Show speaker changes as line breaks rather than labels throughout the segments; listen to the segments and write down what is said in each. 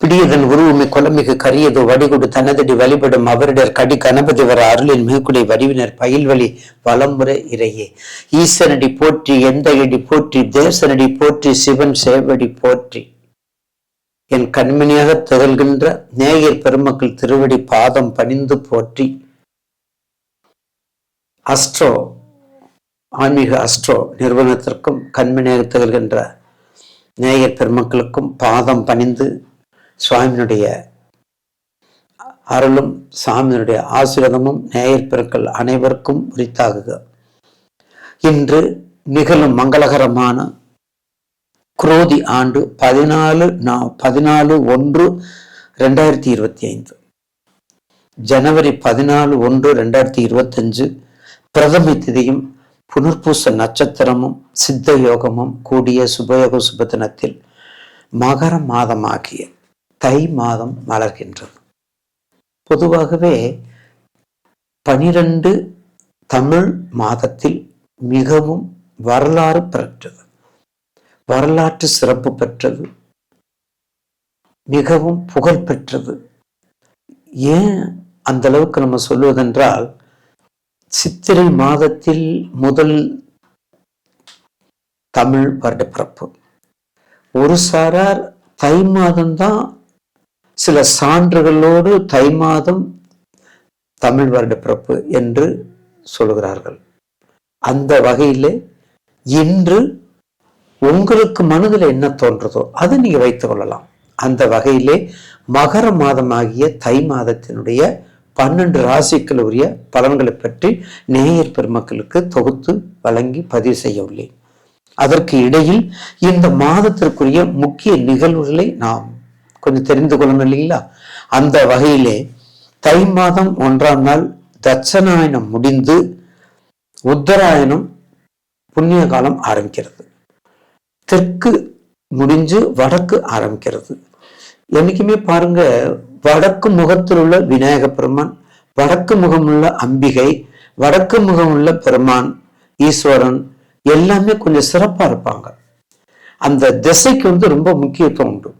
பிடியதன் உருவமை குலமிகு கரியது வடிகுடு தனதடி வழிபடும் அவரிடர் கடி கணபதி வர அருளின் மிகுக்குடை வடிவினர் பயில்வழி வலம்புற இறையே. ஈசனடி போற்றி எந்த இடி போற்றி தேசனடி போற்றி சிவன் சேவடி போற்றி. என் கண்மணியாக திகழ்கின்ற நேயர் பெருமக்கள் திருவடி பாதம் பணிந்து போற்றி. அஸ்ட்ரோ ஆன்மீக அஸ்ட்ரோ நிறுவனத்திற்கும் கண்மணியாக திகழ்கின்ற நேயர் பெருமக்களுக்கும் பாதம் பணிந்து சுவாமியினுடைய அருளும் சாமியினுடைய ஆசீர்வாதமும் நேயர் பெருக்கள் அனைவருக்கும் உரித்தாகுக. இன்று நிகழும் மங்களகரமான குரோதி ஆண்டு பதினாலு நா- பதினாலு ஒன்று ரெண்டாயிரத்தி இருபத்தி ஐந்து. ஜனவரி பதினாலு ஒன்று ரெண்டாயிரத்தி இருபத்தஞ்சு பிரதம திதியும் புனர்பூச நட்சத்திரமும் சித்த யோகமும் கூடிய சுபயோக சுபதினத்தில் மகர மாதமாகிய தை மாதம் மலர்கின்றது. பொதுவாகவே பனிரெண்டு தமிழ் மாதத்தில் மிகவும் வரலாறு பெற்றது. வரலாற்று சிறப்பு பெற்றது. மிகவும் புகழ் பெற்றது. ஏன் அந்த அளவுக்கு நம்ம சொல்வதென்றால் சித்திரை மாதத்தில் முதல் தமிழ் வருடப்பிறப்பு. ஒரு சாரார் தை மாதம்தான் சில சான்றுகளோடு தை மாதம் தமிழ் வருட பிறப்பு என்று சொல்கிறார்கள் அந்த வகையிலே இன்று உங்களுக்கு மனதில் என்ன தோன்றதோ அதை நீங்கள் வைத்துக் கொள்ளலாம். அந்த வகையிலே மகர மாதமாகிய தை மாதத்தினுடைய பன்னெண்டு ராசிகள் உரிய பலன்களை பற்றி நேயர் பெருமக்களுக்கு தொகுத்து வழங்கி பதிவு செய்ய உள்ளேன். அதற்கு இடையில் இந்த மாதத்திற்குரிய முக்கிய நிகழ்வுகளை நாம் கொஞ்சம் தெரிந்து கொள்ளணும் இல்லைங்களா? அந்த வகையிலே தை மாதம் ஒன்றாம் நாள் தட்சநாயனம் முடிந்து உத்தராயணம் புண்ணிய காலம் ஆரம்பிக்கிறது. தெற்கு முடிஞ்சு வடக்கு ஆரம்பிக்கிறது. என்னைக்குமே பாருங்க வடக்கு முகத்தில் உள்ள விநாயக பெருமான் வடக்கு முகமுள்ள அம்பிகை வடக்கு முகமுள்ள பெருமான் ஈஸ்வரன் எல்லாமே கொஞ்சம் சிறப்பா இருப்பாங்க. அந்த திசைக்கு வந்து ரொம்ப முக்கியத்துவம் உண்டு.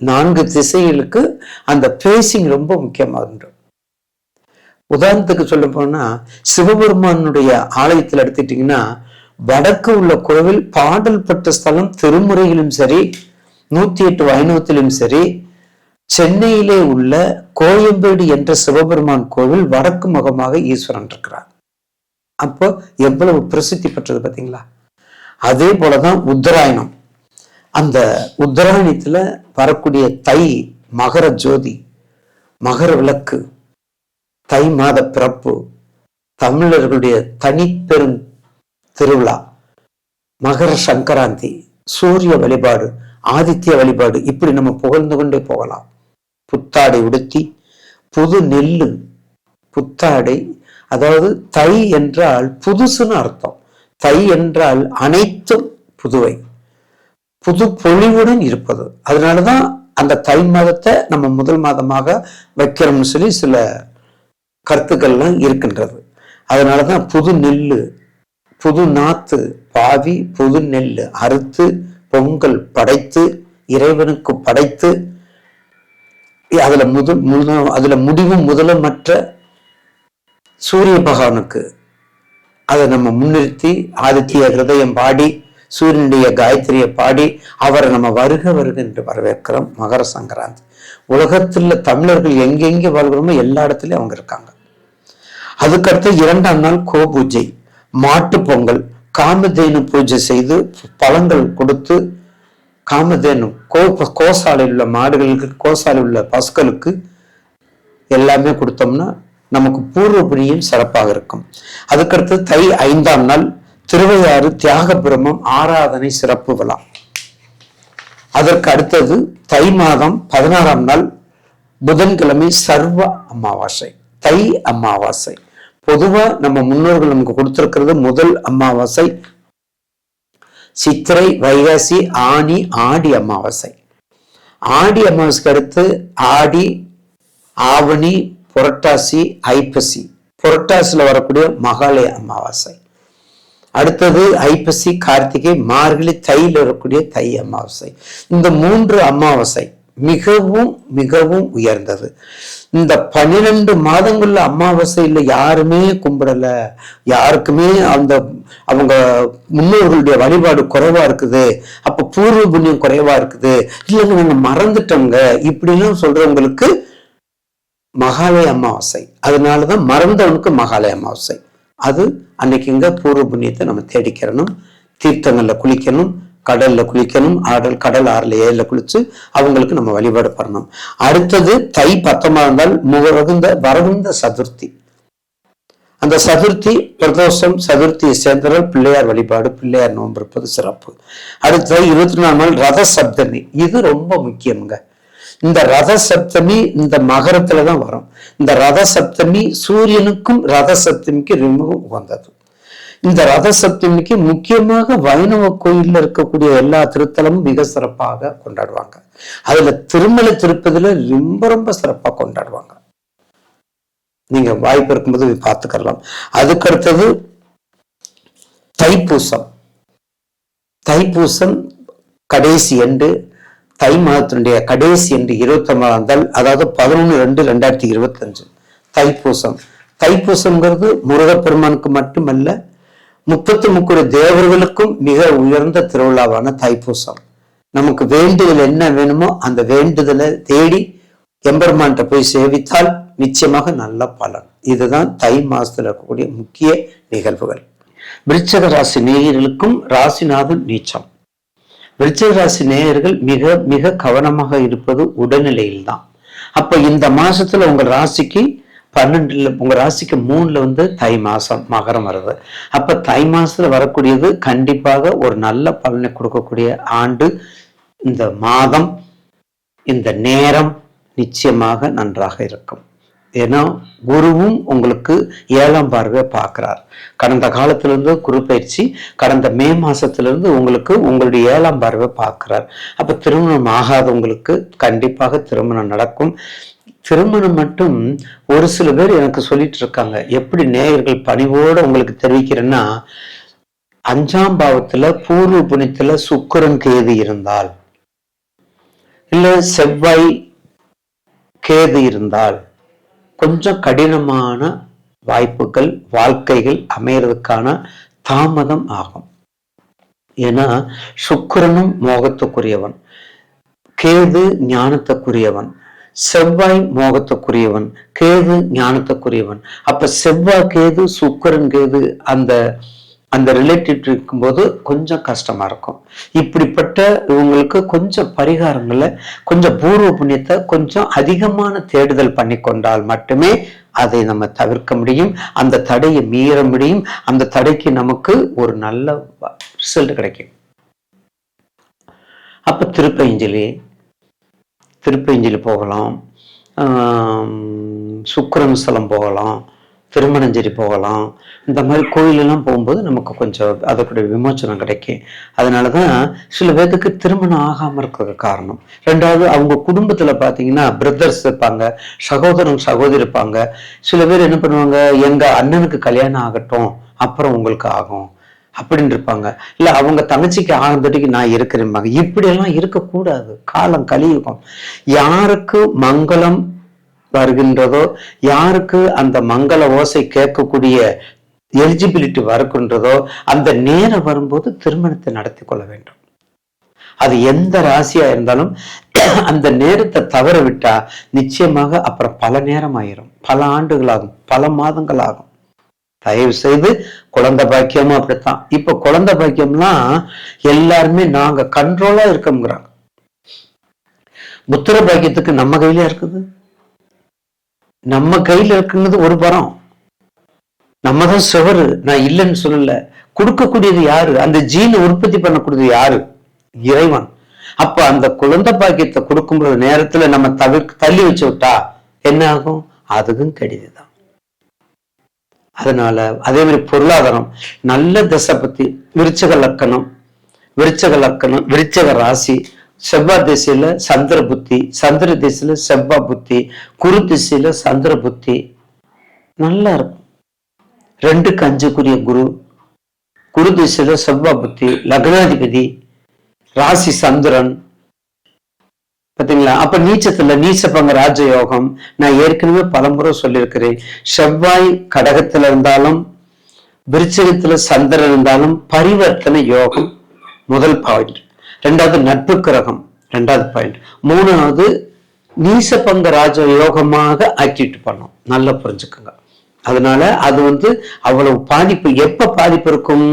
நான்கு திசைகளுக்கு அந்த பேசிங் ரொம்ப முக்கியமாக இருந்தோம் உதாரணத்துக்கு சொல்ல போனா சிவபெருமானுடைய ஆலயத்தில் எடுத்துட்டீங்கன்னா வடக்கு உள்ள கோவில் பாடல் பெற்ற ஸ்தலம் திருமுறையிலும் சரி நூத்தி எட்டு வைணவத்திலும் சரி சென்னையிலே உள்ள கோயம்பேடு என்ற சிவபெருமான் கோவில் வடக்கு முகமாக ஈஸ்வரன் இருக்கிறார். அப்போ எவ்வளவு பிரசித்தி பெற்றது பார்த்தீங்களா? அதே போலதான் உத்தராயணம். அந்த உத்தராயணத்தில் வரக்கூடிய தை மகர ஜோதி மகர விளக்கு தை மாத பிறப்பு தமிழர்களுடைய தனிப்பெரும் திருவிழா மகர சங்கராந்தி சூரிய வழிபாடு ஆதித்ய வழிபாடு இப்படி நம்ம புகழ்ந்து கொண்டே போகலாம். புத்தாடை உடுத்தி புது நெல்லு புத்தாடை அதாவது தை என்றால் புதுசுன்னு அர்த்தம். தை என்றால் அனைத்தும் புதுவை. புது பொலிவுடன் இருப்பது. அதனால தான் அந்த தை மாதத்தை நம்ம முதல் மாதமாக வைக்கிறோம்னு சொல்லி சில கருத்துக்கள்லாம் இருக்கின்றது. அதனாலதான் புது நெல்லு புது நாத்து பாவி புது நெல் அறுத்து பொங்கல் படைத்து இறைவனுக்கு படைத்து அதில் முதல் முத அதில் முடிவும் முதலமற்ற சூரிய பகவானுக்கு அதை நம்ம முன்னிறுத்தி ஆதித்ய ஹிருதயம் பாடி சூரியனுடைய காயத்ரியை பாடி அவரை நம்ம வருக வருக என்று வரவேற்கிறோம் மகர சங்கராந்தி. உலகத்துல தமிழர்கள் எங்கெங்கே வாழ்கிறோமோ எல்லா இடத்துலயும் அவங்க இருக்காங்க. அதுக்கடுத்து இரண்டாம் நாள் கோ பூஜை மாட்டு பொங்கல் காமதேனு பூஜை செய்து பழங்கள் கொடுத்து காமதேனு கோ கோசாலையில் உள்ள மாடுகளுக்கு கோசாலையில் உள்ள பசுக்களுக்கு எல்லாமே கொடுத்தோம்னா நமக்கு பூர்வ புண்ணியம் சிறப்பாக இருக்கும். அதுக்கடுத்து தை ஐந்தாம் நாள் திருவையாறு தியாக பிரம்மம் ஆராதனை சிறப்பு விழா. அதற்கு அடுத்தது தை மாதம் பதினாறாம் நாள் புதன்கிழமை சர்வ அமாவாசை. தை அமாவாசை. பொதுவா நம்ம முன்னோர்கள் நமக்கு கொடுத்திருக்கிறது முதல் அமாவாசை சித்திரை வைகாசி ஆனி ஆடி அமாவாசை. ஆடி அமாவாசைக்கு அடுத்து ஆடி ஆவணி புரட்டாசி ஐப்பசி. புரட்டாசியில் வரக்கூடிய மகாலய அமாவாசை. அடுத்தது ஐப்பசி கார்த்திகை மார்கழி தையில் வரக்கூடிய தை அமாவாசை. இந்த மூன்று அமாவாசை மிகவும் மிகவும் உயர்ந்தது. இந்த பன்னிரெண்டு மாதங்கள்ல அமாவாசையில் யாருமே கும்பிடல. யாருக்குமே அந்த அவங்க முன்னோர்களுடைய வழிபாடு குறைவா இருக்குது. அப்ப பூர்வ புண்ணியம் குறைவா இருக்குது. இல்லைங்க நாங்க மறந்துட்டோங்க. இப்படிலாம் சொல்றவங்களுக்கு மகாலய அமாவாசை. அதனாலதான் மறந்தவனுக்கு மகாலய அமாவாசை. அது அன்னைக்கு இங்க பூர்வ புண்ணியத்தை நம்ம தேடிக்கிறணும். தீர்த்தங்கள்ல குளிக்கணும் கடல்ல குளிக்கணும் ஆடல் கடல் ஆறுல ஏழுல குளிச்சு அவங்களுக்கு நம்ம வழிபாடு பண்ணணும். அடுத்தது தை பத்தமா இருந்தால் முகந்த வரகுந்த சதுர்த்தி. அந்த சதுர்த்தி பிரதோஷம் சதுர்த்தியை சேர்ந்தவர்கள் பிள்ளையார் வழிபாடு பிள்ளையார் நோன்பு இருப்பது சிறப்பு. அடுத்தது இருபத்தி நாலு நாள் ரத சப்தமி இது ரொம்ப முக்கியம்ங்க. இந்த ரத சப்தமி இந்த மகரத்துல தான் வரும். இந்த ரத சப்தமி சூரியனுக்கும் ரத சப்தமிக்கு ரொம்பவும் உகந்தது. இந்த ரத சப்தமிக்கு முக்கியமாக வைணவ கோயில்ல இருக்கக்கூடிய எல்லா திருத்தலமும் மிக சிறப்பாக கொண்டாடுவாங்க. அதுல திருமலை திருப்பதியில ரொம்ப ரொம்ப சிறப்பாக கொண்டாடுவாங்க. நீங்க வாய்ப்பு இருக்கும்போது பார்த்துக்கலாம் அதுக்கு அடுத்தது தைப்பூசம். தைப்பூசம் கடைசி எண்டு தை மாதத்தினுடைய கடைசி என்று இருபத்தி ஒன்பதாம் நாள் அதாவது பதினொன்று ரெண்டு ரெண்டாயிரத்தி இருபத்தி அஞ்சு தைப்பூசம். தைப்பூசம்ங்கிறது முருகப்பெருமானுக்கு மட்டுமல்ல முப்பத்தி முக்கோடி தேவர்களுக்கும் மிக உயர்ந்த திருவிழாவான தைப்பூசம். நமக்கு வேண்டுதல் என்ன வேணுமோ அந்த வேண்டுதலை தேடி எம்பெருமான்கிட்ட போய் சேவித்தால் நிச்சயமாக நல்ல பலன். இதுதான் தை மாசத்துல இருக்கக்கூடிய முக்கிய நிகழ்வுகள். விருச்சக ராசி நேயர்களுக்கும் ராசிநாதன் நீச்சம். விருச்சிகராசி நேயர்கள் மிக மிக கவனமாக இருப்பது உடல்நிலையில் தான் அப்ப இந்த மாசத்துல உங்க ராசிக்கு பன்னெண்டுல உங்க ராசிக்கு மூணுல வந்து தை மாசம் மகரம் வருது அப்ப தை மாசத்துல வரக்கூடியது கண்டிப்பாக ஒரு நல்ல பலனை கொடுக்கக்கூடிய ஆண்டு இந்த மாதம். இந்த நேரம் நிச்சயமாக நன்றாக இருக்கும். ஏன்னா குருவும் உங்களுக்கு ஏழாம் பார்வை பார்க்கிறார். கடந்த காலத்திலிருந்து குரு பயிற்சி கடந்த மே மாசத்திலிருந்து உங்களுக்கு உங்களுடைய ஏழாம் பார்வை பார்க்கிறார். அப்ப திருமணம் ஆகாதவங்களுக்கு கண்டிப்பாக திருமணம் நடக்கும். திருமணம் மட்டும் ஒரு சில பேர் எனக்கு சொல்லிட்டு இருக்காங்க. எப்படி நேயர்கள் பணிவோடு உங்களுக்கு தெரிவிக்கிறேன்னா அஞ்சாம் பாவத்துல பூர்வ புனித்துல சுக்கரன் கேது இருந்தால் இல்ல செவ்வாய் கேது இருந்தால் கொஞ்சம் கடினமான வாய்ப்புகள் வாழ்க்கைகள் அமையறதுக்கான தாமதம் ஆகும். ஏன்னா சுக்கரனும் மோகத்துக்குரியவன் கேது ஞானத்துக்குரியவன் செவ்வாய் மோகத்துக்குரியவன் கேது ஞானத்துக்குரியவன். அப்ப செவ்வாய் கேது சுக்கரன் கேது அந்த அந்த ரிலேட்டிவ் இருக்கும்போது கொஞ்சம் கஷ்டமா இருக்கும். இப்படிப்பட்ட இவங்களுக்கு கொஞ்சம் பரிகாரங்களை கொஞ்சம் பூர்வ புண்ணியத்தை கொஞ்சம் அதிகமான தேடுதல் பண்ணி கொண்டால் மட்டுமே அதை நம்ம தவிர்க்க முடியும். அந்த தடையை மீற முடியும். அந்த தடைக்கு நமக்கு ஒரு நல்ல ரிசல்ட் கிடைக்கும். அப்ப திருப்பஞ்சலி திருப்பஞ்சலி போகலாம். சுக்கரன் ஸ்தலம் போகலாம். திருமணஞ்சேரி போகலாம். இந்த மாதிரி கோயிலெல்லாம் போகும்போது நமக்கு கொஞ்சம் அதற்குடைய விமோச்சனம் கிடைக்கும். அதனால தான் சில பேர்த்துக்கு திருமணம் ஆகாமல் இருக்கிறதுக்கு காரணம். ரெண்டாவது அவங்க குடும்பத்தில் பார்த்தீங்கன்னா பிரதர்ஸ் இருப்பாங்க சகோதரன் சகோதரி இருப்பாங்க. சில பேர் என்ன பண்ணுவாங்க எங்கள் அண்ணனுக்கு கல்யாணம் ஆகட்டும் அப்புறம் உங்களுக்கு ஆகும் அப்படின்னு இருப்பாங்க. இல்லை அவங்க தங்கச்சிக்கு ஆனந்தடிக்கு நான் இருக்கிறேன்பாங்க இப்படியெல்லாம் இருக்கக்கூடாது. காலம் கலியுகம். யாருக்கு மங்களம் வருகின்றதோ யாருக்கு அந்த மங்கள ஓசை கேட்கக்கூடிய எலிஜிபிலிட்டி வருகின்றதோ அந்த நேரம் வரும்போது திருமணத்தை நடத்தி கொள்ள வேண்டும். அது எந்த ராசியா இருந்தாலும் அந்த நேரத்தை தவற விட்டா நிச்சயமாக அப்புறம் பல நேரம் ஆயிரும் பல ஆண்டுகள் ஆகும் பல மாதங்கள் ஆகும் தயவு செய்து குழந்தை பாக்கியமும் அப்படித்தான். இப்ப குழந்தை பாக்கியம்லாம் எல்லாருமே நாங்க கண்ட்ரோலா இருக்கோங்கிறாங்க புத்திர பாக்கியத்துக்கு நம்ம கையில இருக்குது? நம்ம கையில இருக்குங்கிறது ஒரு பரம் நம்ம தான் சுவரு. நான் இல்லைன்னு சொல்லல. கொடுக்கக்கூடியது யாரு? அந்த ஜீனை உற்பத்தி பண்ணக்கூடியது யாரு? இறைவன். அப்ப அந்த குழந்தை பாக்கியத்தை கொடுக்கும்போது நேரத்துல நம்ம தவிர்க்க தள்ளி வச்சு விட்டா என்ன ஆகும்? அதுவும் கெடுதிதான். அதனால அதே மாதிரி பொருளாதாரம். நல்ல திசை பத்தி விருச்சக லக்கணம் விருச்சக லக்கணம் விருச்சக ராசி செவ்வாய் திசையில சந்திர புத்தி சந்திர திசையில செவ்வாய் புத்தி குரு திசையில சந்திர புத்தி. நல்லா இருக்கும். ரெண்டுக்கு அஞ்சுக்குரிய குரு குரு திசையில செவ்வாய் புத்தி லக்னாதிபதி ராசி சந்திரன். பார்த்தீங்களா அப்ப நீச்சத்துல நீச்சப்பங்க ராஜயோகம் நான் ஏற்கனவே பலமுறை சொல்லியிருக்கிறேன். செவ்வாய் கடகத்துல இருந்தாலும் விருச்சகத்துல சந்திரன் இருந்தாலும் பரிவர்த்தனை யோகம் முதல் பாயிண்ட். ரெண்டாவது நட்பு கிரகம் ரெண்டாவது பாயிண்ட் மூணாவது நீசபங்க ராஜ யோகமாக ஆக்கிட்டு பண்ணோம் நல்லா புரிஞ்சுக்கோங்க. அதனால அது வந்து அவ்வளவு பாதிப்பு எப்ப பாதிப்பு இருக்கும்?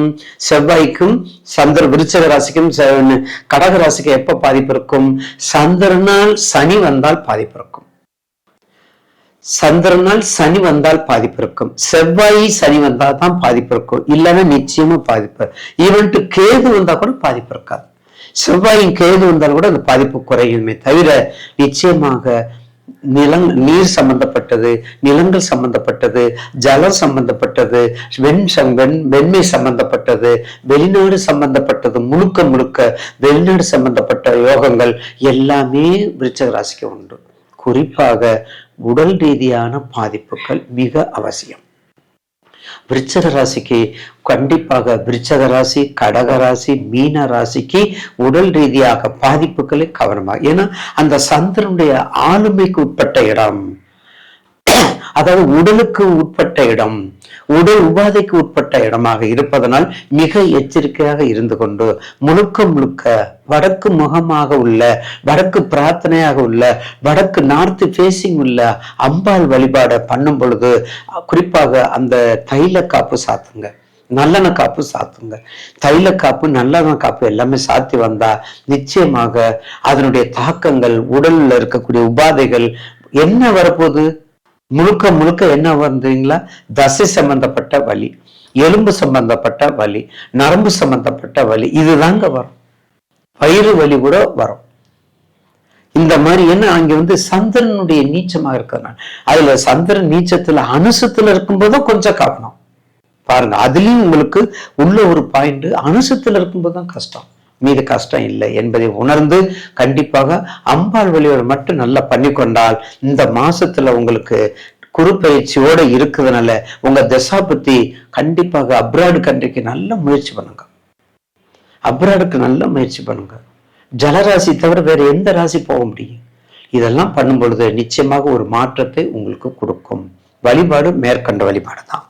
செவ்வாய்க்கும் சந்திர விருச்சக ராசிக்கும் கடக ராசிக்கும் எப்ப பாதிப்பு இருக்கும்? சந்திரனால் சனி வந்தால் பாதிப்பு இருக்கும். சந்திரனால் சனி வந்தால் பாதிப்பு இருக்கும். செவ்வாய் சனி வந்தால் தான் பாதிப்பு இருக்கும். இல்லைன்னா நிச்சயமா பாதிப்பு. ஈவன்ட்டு கேது வந்தா கூட பாதிப்பு இருக்காது. செவ்வாயும் கேது வந்தால் கூட அந்த பாதிப்பு குறையுமே தவிர நிச்சயமாக நிலங் நீர் சம்பந்தப்பட்டது நிலங்கள் சம்பந்தப்பட்டது ஜலம் சம்பந்தப்பட்டது வெண் வெண் வெண்மை சம்பந்தப்பட்டது வெளிநாடு சம்பந்தப்பட்டது முழுக்க முழுக்க வெளிநாடு சம்பந்தப்பட்ட யோகங்கள் எல்லாமே விருச்சக ராசிக்கு உண்டு. குறிப்பாக உடல் ரீதியான பாதிப்புகள் மிக அவசியம். விருச்சக ராசிக்கு கண்டிப்பாக விருச்சக ராசி கடக ராசி மீன ராசிக்கு உடல் ரீதியாக பாதிப்புகளை கவனமாக ஏன்னா அந்த சந்திரனுடைய ஆளுமைக்கு உட்பட்ட இடம். அதாவது உடலுக்கு உட்பட்ட இடம். உடல் உபாதைக்கு உட்பட்ட இடமாக இருப்பதனால் மிக எச்சரிக்கையாக இருந்து கொண்டு முழுக்க முழுக்க வடக்கு முகமாக உள்ள வடக்கு பிரார்த்தனையாக உள்ள வடக்கு நார்த் ஃபேஸிங் உள்ள அம்பாள் வழிபாடை பண்ணும் பொழுது குறிப்பாக அந்த தைல காப்பு சாத்துங்க. நல்லெண்ண காப்பு சாத்துங்க. தைல காப்பு நல்லெண்ண காப்பு எல்லாமே சாத்தி வந்தா நிச்சயமாக அதனுடைய தாக்கங்கள் உடல்ல இருக்கக்கூடிய உபாதைகள் என்ன வரப்போகுது? முழுக்க முழுக்க என்ன வந்தீங்களா? தசை சம்பந்தப்பட்ட வலி எலும்பு சம்பந்தப்பட்ட வலி நரம்பு சம்பந்தப்பட்ட வலி இதுதாங்க வரும். வயிறு வலி கூட வரும். இந்த மாதிரி என்ன அங்க வந்து சந்திரனுடைய நீச்சமா இருக்கிறனால அதுல சந்திரன் நீச்சத்துல அனுசத்துல இருக்கும்போதும் கொஞ்சம் கவனம். பாருங்க அதுலயும் உங்களுக்கு உள்ள ஒரு பாயிண்ட் அனுசத்துல இருக்கும்போது தான் கஷ்டம். மீது கஷ்டம் இல்லை என்பதை உணர்ந்து கண்டிப்பாக அம்பாள் வழியோடு மட்டும் நல்லா பண்ணி கொண்டால் இந்த மாசத்துல உங்களுக்கு குரு பயிற்சியோட இருக்குதுனால உங்க தசாபத்தி கண்டிப்பாக அப்ராடு கண்ட்ரிக்கு நல்ல முயற்சி பண்ணுங்க. அப்ராடுக்கு நல்ல முயற்சி பண்ணுங்க. ஜலராசி தவிர வேற எந்த ராசி போக முடியும்? இதெல்லாம் பண்ணும் பொழுது நிச்சயமாக ஒரு மாற்றத்தை உங்களுக்கு கொடுக்கும். வழிபாடு மேற்கண்ட வழிபாடு தான்